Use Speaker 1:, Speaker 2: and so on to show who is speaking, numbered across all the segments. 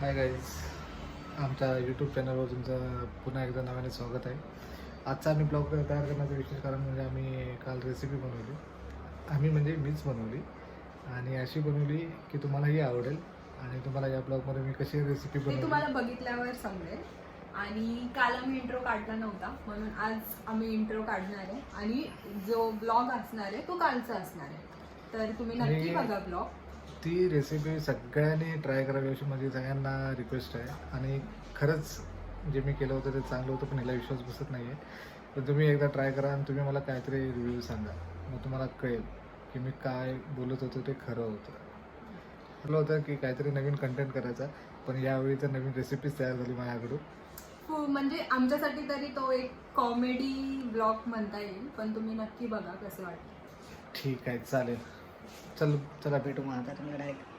Speaker 1: Hi guys आमच्या YouTube चॅनलवर तुमचं पुन्हा एकदा नव्याने स्वागत आहे. आजचा आम्ही ब्लॉग तयार करण्याचं विशेष कारण म्हणजे आम्ही काल रेसिपी बनवली. आम्ही म्हणजे मीच बनवली. आणि अशी बनवली की तुम्हालाही आवडेल. आणि तुम्हाला या ब्लॉगमध्ये मी कशी रेसिपी
Speaker 2: ते
Speaker 1: बनवली?
Speaker 2: तुम्हाला बघितल्यावर समजेल. आणि काल आम्ही इंट्रो काढला नव्हता. म्हणून आज आम्ही इंट्रो काढणार आहे. आणि जो ब्लॉग असणार आहे तो कालचा असणार आहे. तर तुम्ही नक्की
Speaker 1: आणि-
Speaker 2: बघा ब्लॉग
Speaker 1: ती रेसिपी सगळ्यांनी ट्राय करावी अशी माझी सगळ्यांना रिक्वेस्ट आहे. आणि खरंच जे मी केलं होतं ते चांगलं होतं पण ह्याला विश्वास बसत नाही आहे तर तुम्ही एकदा ट्राय करा आणि तुम्ही मला काहीतरी रिव्ह्यू सांगा. मग तुम्हाला कळेल की मी काय बोलत होतो ते खरं होतं. ठरलं होतं की काहीतरी नवीन कंटेंट करायचा पण यावेळी तर नवीन रेसिपीज तयार झाली माझ्याकडून.
Speaker 2: हो म्हणजे आमच्यासाठी तरी तो एक कॉमेडी ब्लॉग म्हणता येईल पण तुम्ही नक्की बघा कसं वाटतं.
Speaker 1: ठीक आहे चालेल. चल चला भेटू मग आता तुम्ही डायरेक्ट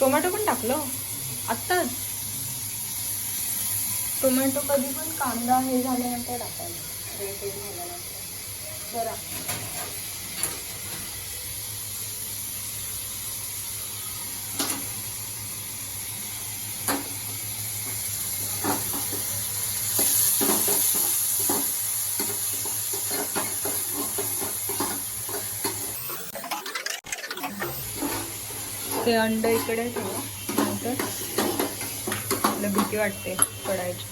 Speaker 2: टोमॅटो पण टाकलं? आत्ताच टोमॅटो कधी पण कांदा हे झाल्यानंतर टाकायला रेट झाल्यानंतर. जरा. ते अंड इकडे ठेवा. नंतर मला भीती वाटते पडायची.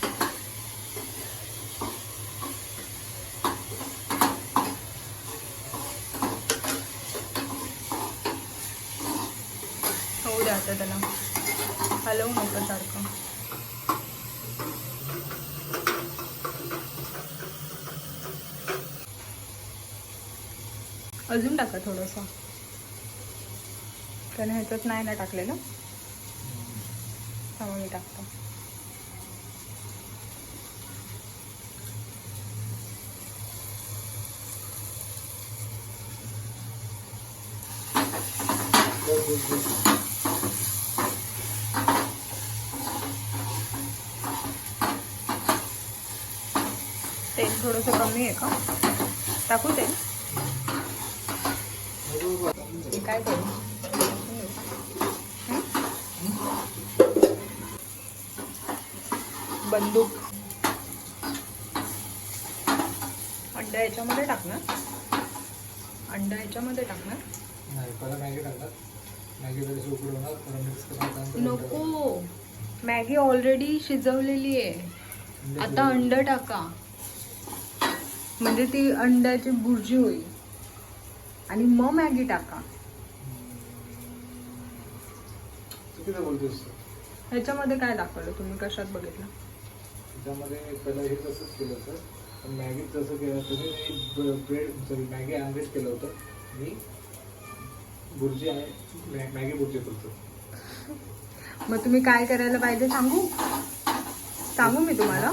Speaker 2: होऊ द्या आता त्याला. हलवू नका सारखं. अजून टाका थोडंसं. त्याने ह्याच्यात नाही ना टाकलेलं? त्यामुळे मी टाकतो. तेल थोडंसं कमी आहे का? टाकू तेल? काय करू हं? बंदूक. अंडा याच्यामध्ये टाकणार. अंडा याच्यामध्ये टाकणार.
Speaker 1: नाही पहिला मॅगी टाकणार. मॅगी जरी उकडवणार परत मिक्स करणार त्यानंतर
Speaker 2: नको. मॅगी ऑलरेडी शिजवलेली आहे. आता अंड टाका. म्हणजे ती अंड्याची भुर्जी होईल. आणि मग मॅगी टाका. ह्याच्यामध्ये काय दाखवलं? तुम्ही कशात बघितलं?
Speaker 1: त्याच्यामध्ये पहिलं हे तसंच केलं होतं. पण मॅगी तसं केलं होतं. मी ब्रेड सॉरी मॅगी आमलेट केलं होतं. मी बुर्जी आहे मॅ- मॅगी बुर्जी करतो.
Speaker 2: मग तुम्ही काय करायला पाहिजे सांगू? सांगू मी तुम्हाला.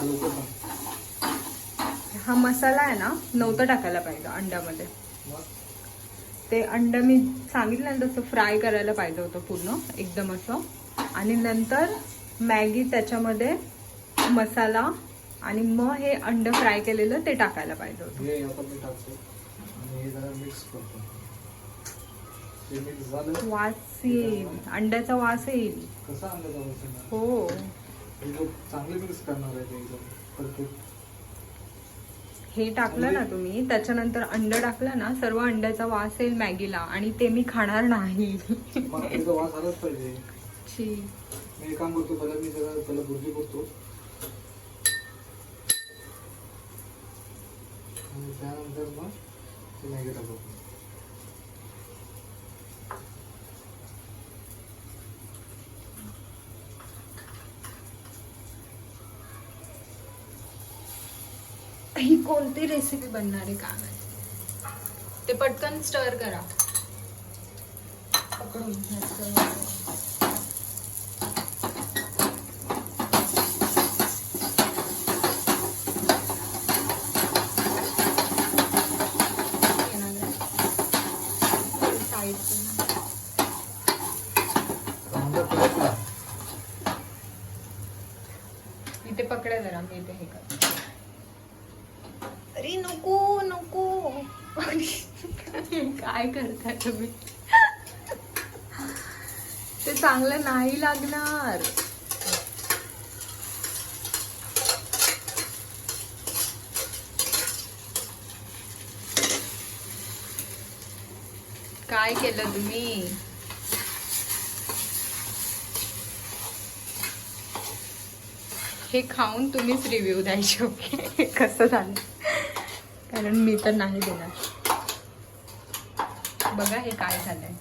Speaker 2: हा मसाला आहे ना नव्हता टाकायला पाहिजे अंड्यामध्ये. ते अंड मी सांगितलं ना तसं फ्राय करायला पाहिजे होतं पूर्ण एकदम असं. आणि नंतर मॅगी त्याच्यामध्ये मसाला आणि मग हे अंड फ्राय केलेलं ते टाकायला पाहिजे होतं. वास येईल. अंड्याचा वास येईल. हो.
Speaker 1: हे
Speaker 2: हे टाकलं ना तुम्ही त्याच्यानंतर अंड टाकलं ना सर्व अंड्याचा वास येईल मॅगीला आणि ते मी खाणार नाही.
Speaker 1: वास आलाच पाहिजे. मी काम करतो मी बुर्जी करतो. आणि त्यानंतर मग ते
Speaker 2: ही कोणती रेसिपी बनणार आहे? का ते पटकन स्टर करा. पकडून पकडा जरा मी इथे हे कर अरे नको नको. काय करताय तुम्ही? ते चांगलं नाही लागणार. काय केलं तुम्ही? हे खाऊन तुम्हीच रिव्ह्यू द्यायचे ओके कसं झालं? कारण मी तर नाही देणार. बघा हे काय झालंय.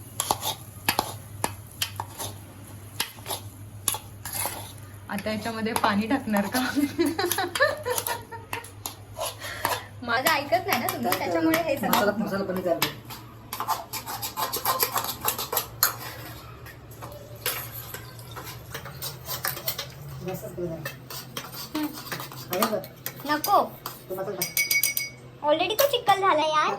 Speaker 2: आता याच्यामध्ये पाणी टाकणार का?
Speaker 3: माझं ऐकत नाही ना तुम्ही? त्याच्यामुळे हे
Speaker 4: मसाला
Speaker 3: सगळं
Speaker 4: मसाला पनीर तयार करू. जास्तच करू नये. आहे बघ,
Speaker 3: नको. ऑलरेडी तो चिक्कल झाला यार.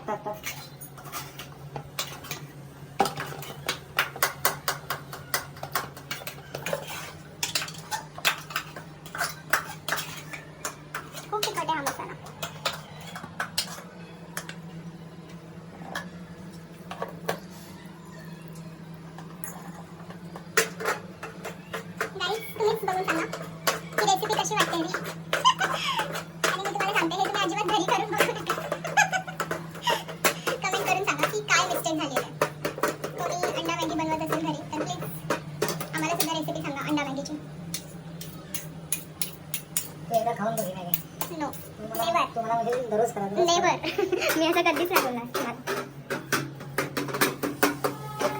Speaker 3: नेवर
Speaker 4: तू मला दररोज करायला
Speaker 3: नेवर मी असं कधीच नाही बोलणार.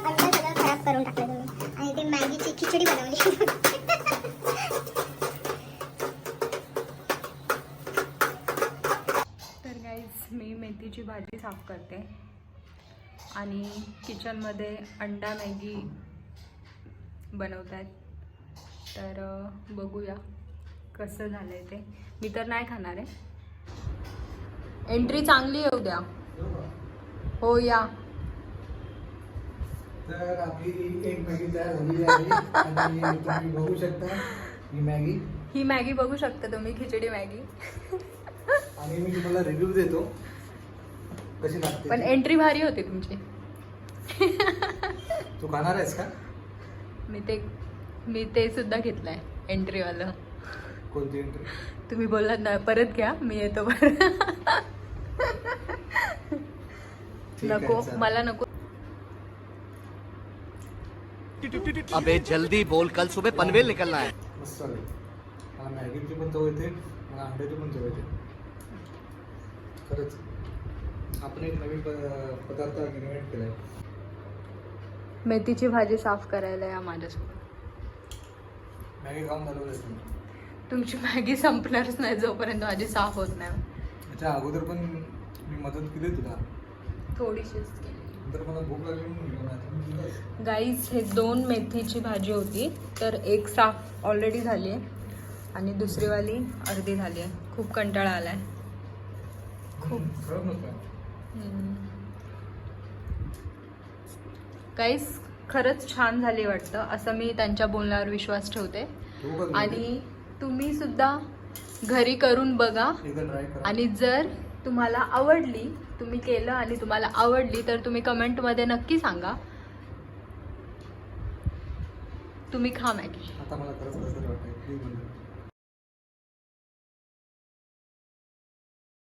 Speaker 3: अंडा सगळं खराब करून टाकलं तुम्ही. आणि ती मॅगीची खिचडी बनवली.
Speaker 2: तर गाईज मी मेथीची भाजी साफ करते. आणि किचनमध्ये अंडा मॅगी बनवत आहेत तर बघूया कसं झालं आहे ते. मी तर नाही खाणार आहे. एंट्री चांगली येऊ द्या हो या.
Speaker 1: तर आपली एक मॅगी तयार झालेली आहे आणि तुम्ही बघू शकता ही मॅगी.
Speaker 2: ही मॅगी बघू शकता तुम्ही खिचडी मॅगी.
Speaker 1: आणि मी तुम्हाला रिव्ह्यू देतो. कशी लागते
Speaker 2: पण. एंट्री भारी होती तुमची.
Speaker 1: तू खाणार आहेस का?
Speaker 2: मी ते मी ते सुद्धा घेतलंय एंट्रीवालं
Speaker 1: कोणती एंट्री
Speaker 2: तुम्ही बोललात ना परत घ्या मी येतो परत. नको. मला नको.
Speaker 5: अबे जल्दी बोल कल सुबह पनवेल निकलना है।
Speaker 1: मस्त चालेल मला मॅगीची पण चव येते मला अंड्याची पण चव येते खरंच आपण एक नवीन प- पदार्थ इन्व्हेंट केलाय
Speaker 2: मेथीची भाजी साफ करायला या माझ्यासोबत.
Speaker 1: मॅगी खाऊन तुम्ही
Speaker 2: तुमची मॅगी संपणारच नाही जोपर्यंत माझी साफ होत नाही.
Speaker 1: त्याच्या अगोदर पण मी मदत केली तुला.
Speaker 2: थोडीशीच केली.
Speaker 1: नंतर मला भूक लागली म्हणून गेलो नाही तर मी केलं.
Speaker 2: गाईज हे दोन मेथीची भाजी होती तर एक साफ ऑलरेडी झाली आहे आणि दुसरीवाली अर्धी झाली आहे. खूप कंटाळा आला आहे खूप
Speaker 1: खरंच नसतं
Speaker 2: खरंच छान झाली वाटतं असं मी त्यांच्या बोलण्यावर विश्वास ठेवते.
Speaker 1: तू बघ
Speaker 2: आणि तुम्ही सुद्धा घरी करून बघा. आणि जर तुम्हाला आवडली तुम्ही केलं आणि तुम्हाला आवडली तर तुम्ही कमेंटमध्ये नक्की सांगा. तुम्ही खा मॅगी.